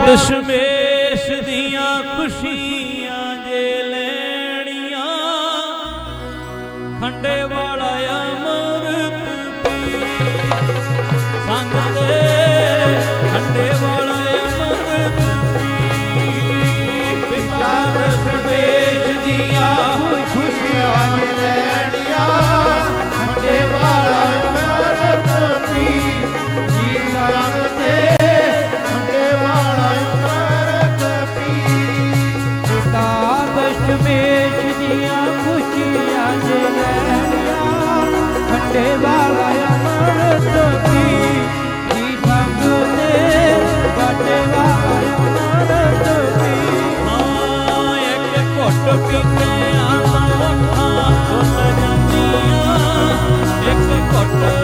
ਦਸ਼ਮੇਸ਼ ਦੀਆਂ ਖੁਸ਼ੀਆਂ ਜੇ ਲੈਣੀਆਂ ਖੰਡੇ কাটে বাবায় আমার তকি কি ভাঙনে কাটে বাবায় আমার তকি এক কটকিতে আমার ভাঙনে জানিয়া, এক কটক